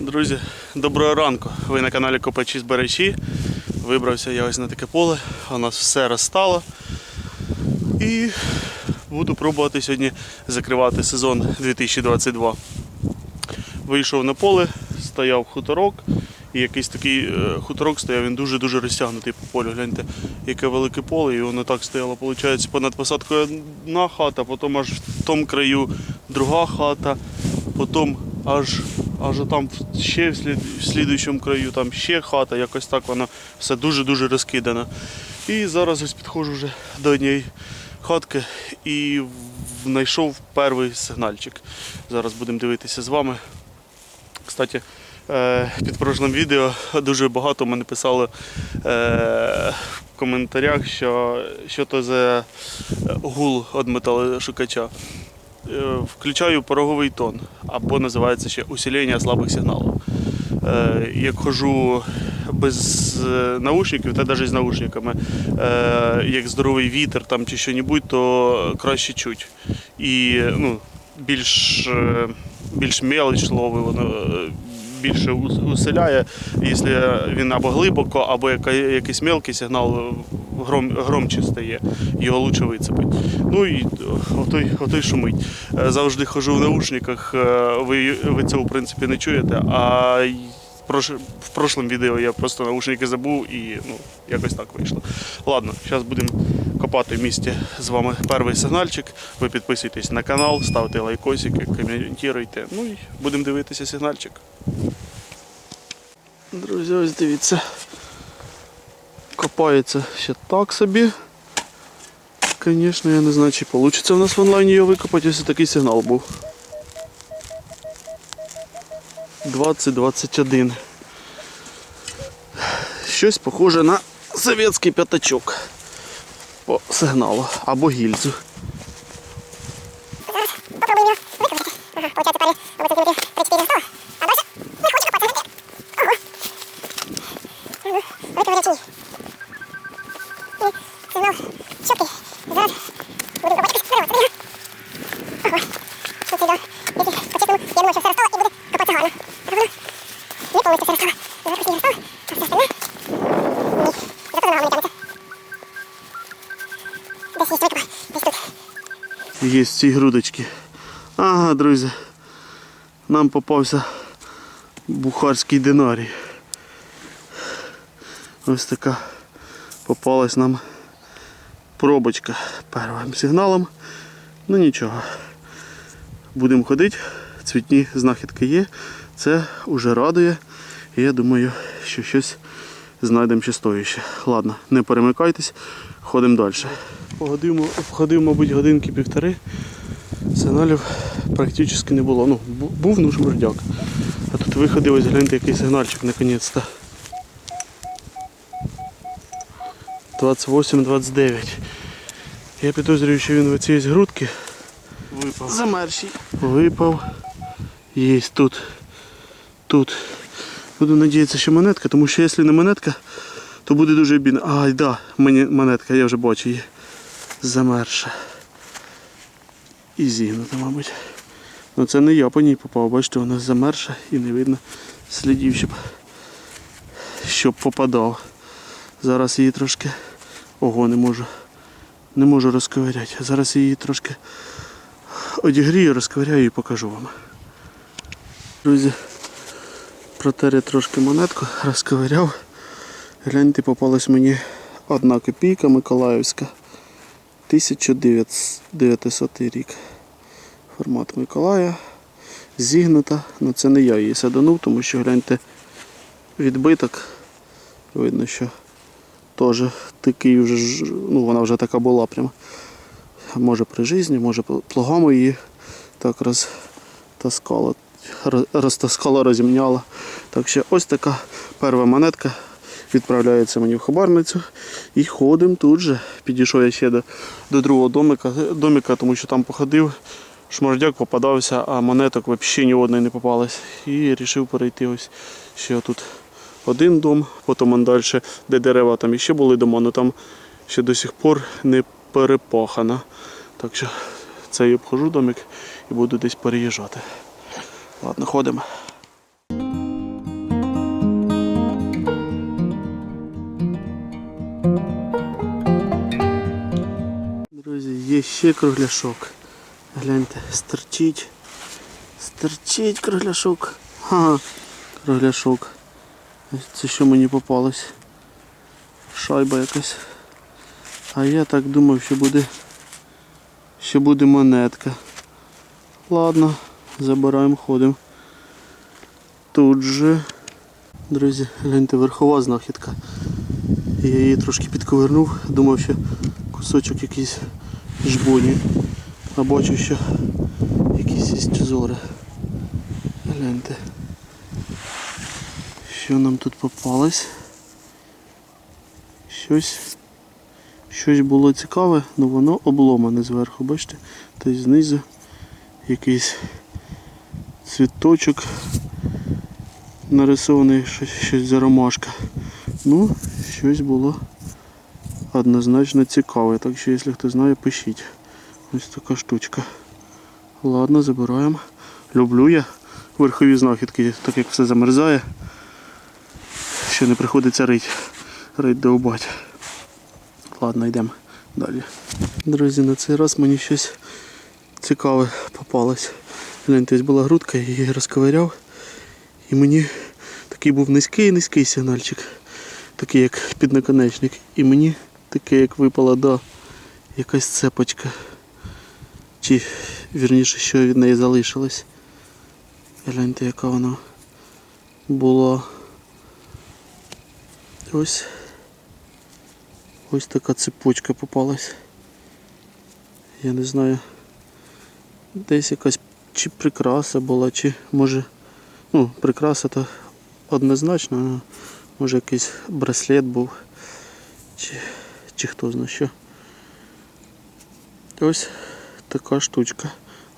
Друзі, доброго ранку. Ви на каналі Копачі Збережі. Вибрався я ось на таке поле. У нас все розстало. І буду пробувати сьогодні закривати сезон 2022. Вийшов на поле, стояв хуторок. І якийсь такий е, хуторок стояв, він дуже-дуже розтягнутий по полю. Гляньте, яке велике поле, і воно так стояло, виходить, понад посадкою одна хата, потім аж в тому краю друга хата, потім аж, аж там ще в, слід, в слідуючому краю там ще хата, якось так воно все дуже-дуже розкидано. І зараз ось підходжу вже до однієї хатки і знайшов перший сигнальчик. Зараз будемо дивитися з вами. Кстати, е, під прошлим відео дуже багато мене писали е, в коментарях, що, що то за гул від металошукача. Е, Включаю пороговий тон, або називається ще усилення слабих сигналів. Е, Як хожу без е, наушників, та навіть з наушниками, як здоровий вітер там чи що-небудь, то краще чуть. І ну, більш, більш мелоч лови, воно більше ус- усиляє, якщо він або глибоко, або якийсь мелкий сигнал гром, громче стає, його краще вицепить. Ну і отой, отой шумить. Е, Завжди хожу в наушниках, е, ви, ви цього в принципі не чуєте. А в прошлому відео я просто наушники забув і ну, якось так вийшло. Ладно, зараз будемо копати в місті з вами перший сигнальчик. Ви підписуйтесь на канал, ставте лайкосики, коментуйте. Ну і будемо дивитися сигнальчик. Друзі, ось дивіться. Копається ще так собі. Звісно, я не знаю, чи вийде в нас в онлайні його викопати, ось такий сигнал був. 20-21. Щось похоже на совєтський п'ятачок по сигналу або гільзу. Є ці грудочки. Ага, друзі. Нам попався бухарський динарій. Ось така попалась нам пробочка першим сигналом. Ну нічого. Будемо ходити, цвітні знахідки є. Це вже радує. І я думаю, що щось знайдемо стоїще. Ладно, не перемикайтесь, ходимо далі. Погодив, обходив, мабуть, годинки півтори. Сигналів практично не було. Ну, був ну шмурдяк. А тут виходив, ось гляньте, який сигнальчик наконець-то. 28-29. Я підозрюю, що він в цій грудки випав. Замерший. Випав. Є тут. Тут. Буду надіятися, що монетка, тому що якщо не монетка, то буде дуже бідно. Ай, да, монетка, я вже бачу її. Замерша. І зігнута, мабуть. Ну це не я по ній попав, бачите, вона замерша і не видно слідів, щоб, щоб попадав. Зараз її трошки. Ого, не можу. Не можу розковиряти. Зараз її трошки одігрію, розковиряю і покажу вам. Друзі, протер я трошки монетку, розковиряв. Гляньте, попалась мені одна копійка Миколаївська. 1900 рік. Формат Миколая. Зігнута. Ну це не я її саданув, тому що гляньте відбиток. Видно, що теж такий вже, ну вона вже така була прямо. Може при житті, може плугами її так розтаскала, розтаскала, розімняла. Так що ось така перша монетка відправляється мені в хабарницю і ходимо тут же. Підійшов я ще до, до другого домика, домика, тому що там походив, шмордяк попадався, а монеток взагалі ні одної не попалось. І вирішив перейти ось ще тут один дом, потім далі, де дерева там іще були дома, але там ще до сих пор не перепахано. Так що цей обхожу домик і буду десь переїжджати. Ладно, ходимо. Є ще кругляшок. Гляньте, стерчить. Стерчить кругляшок. Ага, кругляшок. Це що мені попалось? Шайба якась. А я так думав, що буде, що буде монетка. Ладно, забираємо, ходимо. Тут же, друзі, гляньте, верхова знахідка. Я її трошки підковернув, думав, що кусочок якийсь жбоні. А бачу, що якісь є зори. Гляньте. Що нам тут попалось? Щось. Щось було цікаве, але воно обломане зверху, бачите? Тобто знизу якийсь цвіточок нарисований, щось, щось за ромашка. Ну, щось було однозначно цікаве. Так що, якщо хто знає, пишіть. Ось така штучка. Ладно, забираємо. Люблю я верхові знахідки, так як все замерзає. Що не приходиться рить. Рить довбать. Ладно, йдемо далі. Друзі, на цей раз мені щось цікаве попалось. Гляньте, була грудка, я її розковиряв. І мені такий був низький низький сигнальчик, такий як піднаконечник. І мені таке, як випала да, якась цепочка. Чи вірніше, що від неї залишилось. Гляньте, яка вона була. Ось. Ось така цепочка попалась. Я не знаю. Десь якась чи прикраса була, чи може. Ну, прикраса то однозначно, а може якийсь браслет був. Чи, чи хто знає що. Ось така штучка.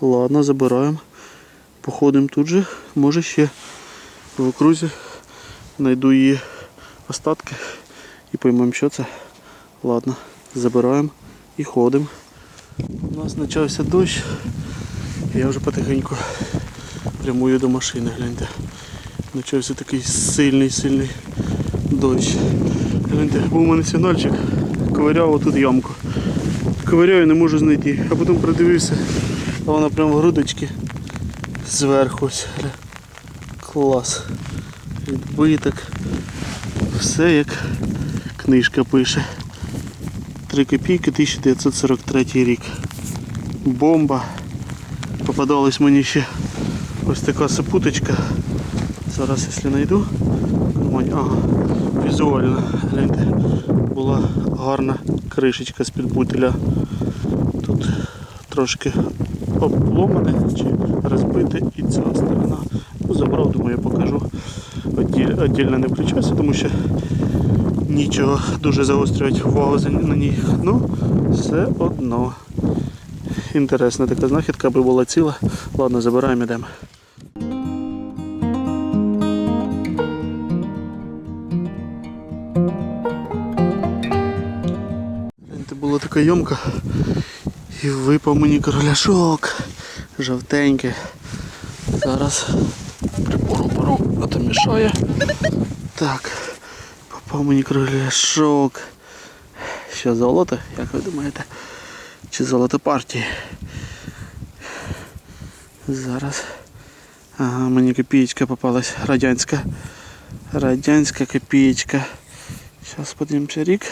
Ладно, забираємо. Походимо тут же. Може ще в окрузі знайду її остатки і поймемо, що це. Ладно, забираємо і ходимо. У нас почався дощ. Я вже потихеньку прямую до машини, гляньте. Почався такий сильний, сильний дощ. Гляньте, був у мене сигнальчик, ковиряв отут ямку. Ковиряю, не можу знайти. А потім придивився, а вона прямо в грудочки зверху. ось. Клас. Відбиток. Все як книжка пише. 3 копійки 1943 рік. Бомба. Попадалась мені ще ось така сипуточка. Зараз, якщо знайду. Кармані. Ага, візуально. Гляньте, була гарна кришечка з під бутиля. Тут трошки обломане чи розбите і ця сторона. Ну, забрав, думаю, я покажу. Отділь- Отдільно не включався, тому що нічого дуже загострювати увагу на ній. Ну, все одно. Інтересна така знахідка, аби була ціла. Ладно, забираємо, йдемо. Була така йомка. І випав мені короляшок. Жовтенький. Зараз прибору беру, а то мішає. Так, попав мені кругляшок. Що золото, як ви думаєте? Чи золото партії? Зараз. Ага, мені копієчка попалась. Радянська. Радянська копієчка. Зараз подивимося рік.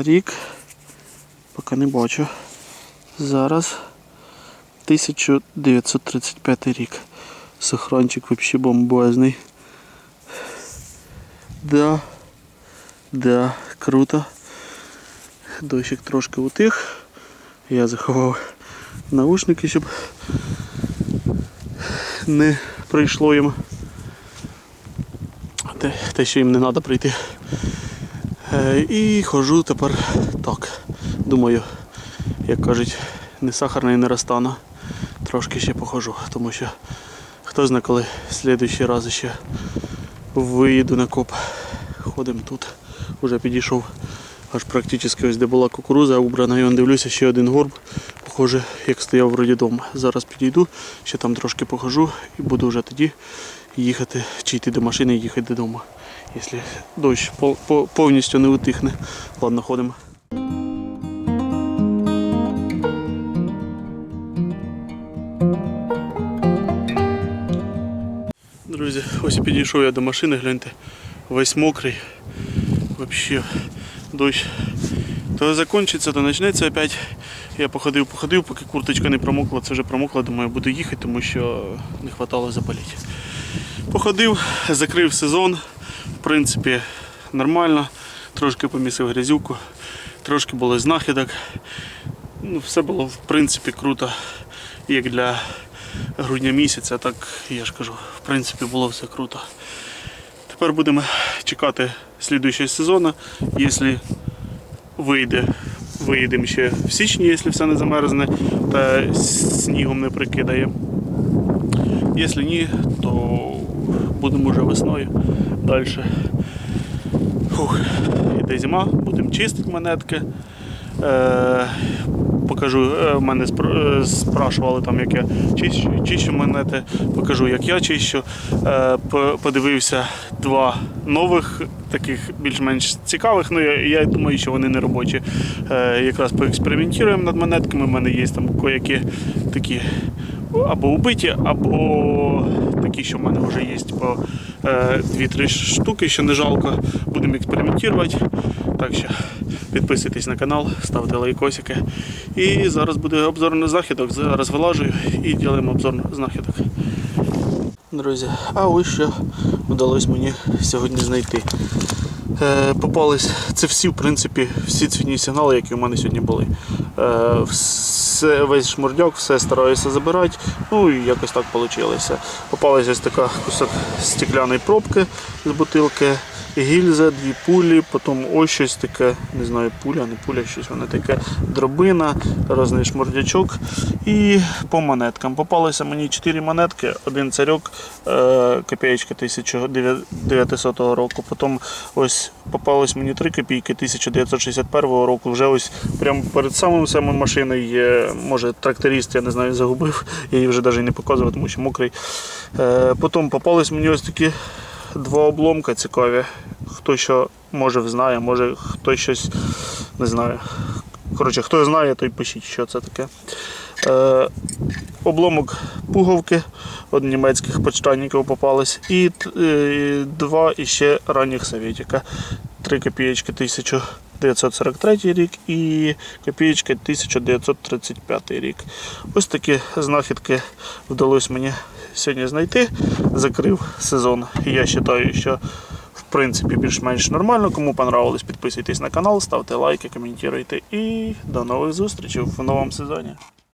Рік поки не бачу. Зараз 1935 рік. Сохранчик вообще бомбезний. Да. Да, круто. Дощик трошки утих. Я заховав наушники, щоб не прийшло їм. Те, те що їм не треба прийти. Е, І ходжу тепер так. Думаю, як кажуть, не сахарна і не розтана. Трошки ще похожу, тому що хто знає, коли в слідуючий раз ще виїду на коп. Ходимо тут. Уже підійшов аж практично ось де була кукуруза убрана. І он дивлюся, ще один горб. Похоже, як стояв вроді дома. Зараз підійду, ще там трошки похожу і буду вже тоді їхати, чи йти до машини і їхати додому якщо дощ повністю не утихне. Ладно, ходимо. Друзі, ось підійшов я до машини, гляньте, весь мокрий. Взагалі дощ то закінчиться, то почнеться опять. Я походив, походив, поки курточка не промокла, це вже промокла, думаю, буду їхати, тому що не вистачало запалити. Походив, закрив сезон принципі, нормально. Трошки помісив грязюку, трошки було знахідок. Ну, все було в принципі круто, як для грудня місяця, так я ж кажу, в принципі було все круто. Тепер будемо чекати слідуючого сезону. Якщо вийде, виїдемо ще в січні, якщо все не замерзне та снігом не прикидає. Якщо ні, то будемо вже весною далі. Фух, іде зима, будемо чистити монетки. Е, покажу, е, мене е, спрашували там, як я чищу, чищу монети, покажу, як я чищу. Е, подивився два нових, таких більш-менш цікавих. Ну, я, я думаю, що вони не робочі. Е, якраз поекспериментуємо над монетками. У мене є там коякі такі або убиті, або такі, що в мене вже є по е, 2-3 штуки, що не жалко. Будемо експериментувати. Так що підписуйтесь на канал, ставте лайкосики. І зараз буде обзор на знахідок. Зараз вилажую і ділимо обзор на знахідок. Друзі, а ось що вдалося мені сьогодні знайти. Е, попались це всі, в принципі, всі цвітні сигнали, які у мене сьогодні були. Е, все, весь шмурдяк, все стараюся забирати. Ну і якось так вийшло. Попалася ось така кусок стекляної пробки з бутилки, гільза, дві пулі, потім ось щось таке, не знаю, пуля, не пуля, щось воно таке, дробина, різний шмурдячок. І по монеткам. Попалися мені 4 монетки, один царьок, е, копієчка 1900 року. Потім ось попалось мені 3 копійки 1961 року. Вже ось прямо перед самим самим машиною є, може тракторист, я не знаю, загубив, я її вже навіть не показував, тому що мокрий. Е, потім попались мені ось такі два обломка цікаві. Хто що може знає, може хто щось не знає. Коротше, хто знає, той пишіть, що це таке. Е, обломок пуговки від німецьких почтальників попались. І е, два іще ранніх совєтіка. Три копієчки 1943 рік і копієчки 1935 рік. Ось такі знахідки вдалося мені сьогодні знайти. Закрив сезон. Я вважаю, що в принципі більш-менш нормально. Кому понравилось, підписуйтесь на канал, ставте лайки, коментуйте і до нових зустрічей в новому сезоні.